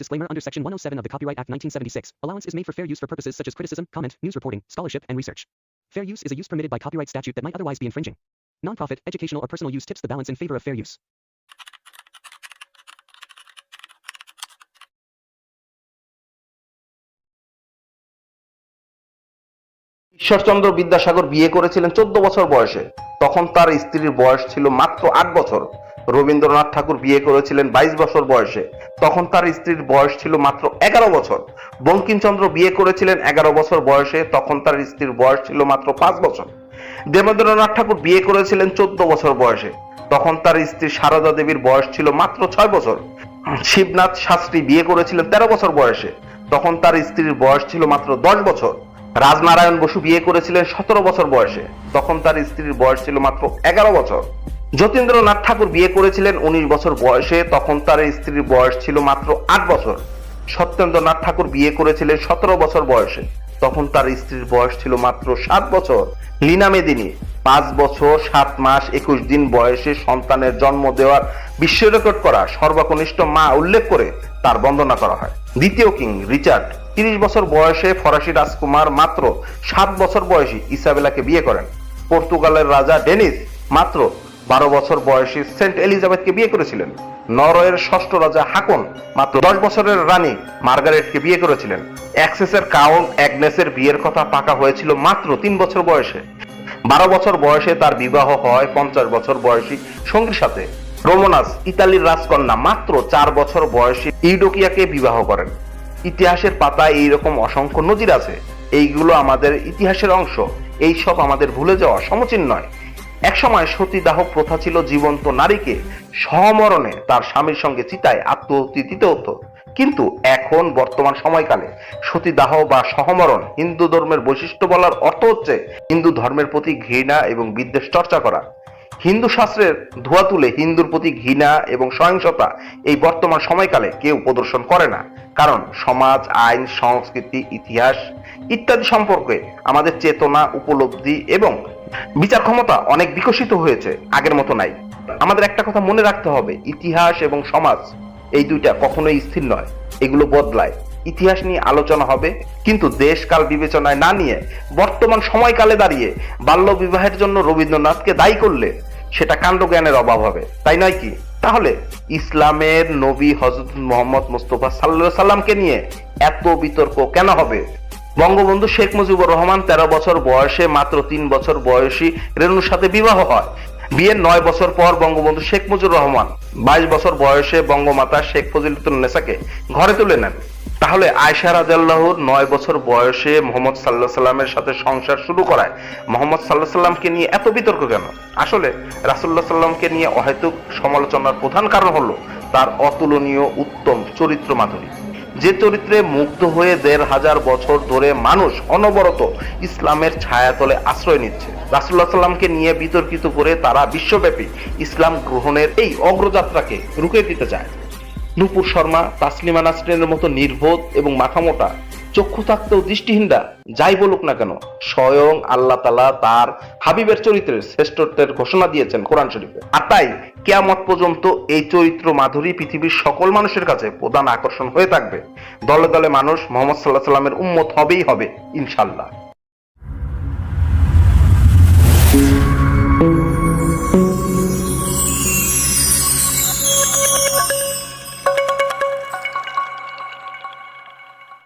disclaimer under Section 107 of the Copyright Act 1976. Allowance is made for fair use for purposes such as criticism, comment, news reporting, scholarship, and research. Fair use is a use permitted by copyright statute that might otherwise be infringing. Nonprofit, educational, or personal use tips the balance in favor of fair use. Ishwarchandra Vidyasagar বিয়ে করেছিলেন চোদ্দ বছর বয়সে তখন তার স্ত্রীর বয়স ছিল মাত্র আট বছর। রবীন্দ্রনাথ ঠাকুর বিয়ে করেছিলেন বাইশ বছর বয়সে। তখন তার স্ত্রীর বয়স ছিল মাত্র এগারো বছর। বঙ্কিমচন্দ্র বিয়ে করেছিলেন এগারো বছর বয়সে, তখন তার স্ত্রীর বয়স ছিল মাত্র পাঁচ বছর। দেবেন্দ্রনাথ ঠাকুর বিয়ে করেছিলেন চোদ্দ বছর বয়সে। তখন তার স্ত্রী সারদা দেবীর বয়স ছিল মাত্র ছয় বছর। শিবনাথ শাস্ত্রী বিয়ে করেছিলেন তেরো বছর বয়সে। তখন তার স্ত্রীর বয়স ছিল মাত্র দশ বছর। রাজনারায়ণ বসু বিয়ে করেছিলেন সতেরো বছর বয়সে। তখন তার স্ত্রীর বয়স ছিল মাত্র এগারো বছর। যতীন্দ্রনাথ ঠাকুর বিয়ে করেছিলেন উনিশ বছর বয়সে, তখন তার স্ত্রীর বয়স ছিল মাত্র আট বছর। সত্যেন্দ্রনাথ ঠাকুর বিয়ে করেছিলেন সতেরো বছর বয়সে, তখন তার স্ত্রীর বয়স ছিল মাত্র সাত বছর। লীনা মেদিনী, পাঁচ বছর, সাত মাস, একুশ দিন বয়সে সন্তানের জন্ম দেওয়ার বিশ্ব রেকর্ড করা সর্বকনিষ্ঠ মা উল্লেখ করে তার বন্দনা করা হয়। দ্বিতীয় কিং রিচার্ড তিরিশ বছর বয়সে ফরাসি রাজকুমার মাত্র সাত বছর বয়সী ইসাবেলাকে বিয়ে করেন। পর্তুগালের রাজা ডেনিস মাত্র বারো বছর বয়সী সেন্ট এলিজাবেথকে বিয়ে করেছিলেন। নরওয়ের ষষ্ঠ রাজা হাকন মাত্র দশ বছরের রানী মার্গারেটকে বিয়ে করেছিলেন। অ্যাক্সেসের কাউন্ট অ্যাগনেসের বিয়ের কথা পাকা হয়েছিল মাত্র তিন বছর বয়সে। বারো বছর বয়সে তার বিবাহ হয় পঞ্চাশ বছর বয়সী সঙ্গীর সাথে। রোমনাস, ইতালির রাজকন্যা, মাত্র চার বছর বয়সী ইউডোকিয়াকে বিবাহ করেন। ইতিহাসের পাতায় এইরকম অসংখ্য নজির আছে। এইগুলো আমাদের ইতিহাসের অংশ। এই সব আমাদের ভুলে যাওয়া সমচীন নয়। একসময় সতীদাহ প্রথা ছিল জীবন্ত নারীকে সহমরণে তার স্বামীর সঙ্গে চিতায় আত্মহতি দিতে হতো। কিন্তু এখন বর্তমান সময়কালে সতীদাহ বা সহমরণ হিন্দু ধর্মের বৈশিষ্ট্য বলার অর্থ হচ্ছে হিন্দু ধর্মের প্রতি ঘৃণা এবং বিদ্বেষ চর্চা করা। হিন্দু শাস্ত্রের ধোয়া তুলে হিন্দুর প্রতি ঘৃণা এবং সহিংসতা এই বর্তমান সময়কালে কেউ প্রদর্শন করে না। কারণ সমাজ, আইন, সংস্কৃতি, ইতিহাস ইত্যাদি সম্পর্কে আমাদের চেতনা, উপলব্ধি এবং বিচার ক্ষমতা অনেক বিকশিত হয়েছে আগের মতো নাই। আমাদের একটা কথা মনে রাখতে হবে, ইতিহাস এবং সমাজ এই দুইটা কখনোই স্থির নয়, এগুলো বদলায়। ইতিহাস নিয়ে আলোচনা হবে, কিন্তু দেশকাল বিবেচনায় না নিয়ে বর্তমান সময়কালে দাঁড়িয়ে বাল্য বিবাহের জন্য রবীন্দ্রনাথকে দায়ী করলে সেটা কাণ্ডজ্ঞানের অভাব হবে। তাই নয় কি? তাহলে ইসলামের নবী হজরত মোহাম্মদ মুস্তফা সাল্লাহ সাল্লামকে নিয়ে এত বিতর্ক কেন হবে? বঙ্গবন্ধু শেখ মুজিবুর রহমান তেরো বছর বয়সে, মাত্র তিন বছর বয়সী রেণুর সাথে বিবাহ হয়। বিয়ের নয় বছর পর বঙ্গবন্ধু শেখ মুজিবুর রহমান বাইশ বছর বয়সে বঙ্গমাতা শেখ ফজিলতুল নেসাকে ঘরে তুলে নেন। তাহলে আয়সা রাজাল্লাহর নয় বছর বয়সে মোহাম্মদ সাল্লাহ সাল্লামের সাথে সংসার শুরু করায়। মোহাম্মদ সাল্লাহ সাল্লামকে নিয়ে এত বিতর্ক কেন? আসলে রাসুল্লাহ সাল্লামকে নিয়ে অহেতুক সমালোচনার প্রধান কারণ হলো তার অতুলনীয়, উত্তম চরিত্র মাধুরী। যে চরিত্রে মুগ্ধ হয়ে দেড় হাজার বছর ধরে মানুষ অনবরত ইসলামের ছায়াতলে আশ্রয় নিচ্ছে রাসুল্লাহ সাল্লামকে নিয়ে বিতর্কিত করে তারা বিশ্বব্যাপী ইসলাম গ্রহণের এই অগ্রযাত্রাকে রুখে দিতে চায়। নূপুর শর্মা, তাসলিমা নাসরিনের মতো নির্বোধ এবং মাথামোটা, চক্ষু থাকতেও দৃষ্টিহীনরা, যাই বলুক না কেন, স্বয়ং আল্লাহ তালা তার হাবিবের চরিত্রের শ্রেষ্ঠত্বের ঘোষণা দিয়েছেন কোরআন শরীফে। আর তাই কেয়ামত পর্যন্ত এই চরিত্র মাধুরী পৃথিবীর সকল মানুষের কাছে প্রধান আকর্ষণ হয়ে থাকবে। দলে দলে মানুষ মোহাম্মদ সাল্লাহ সাল্লামের উম্মত হবেই হবে ইনশাল্লাহ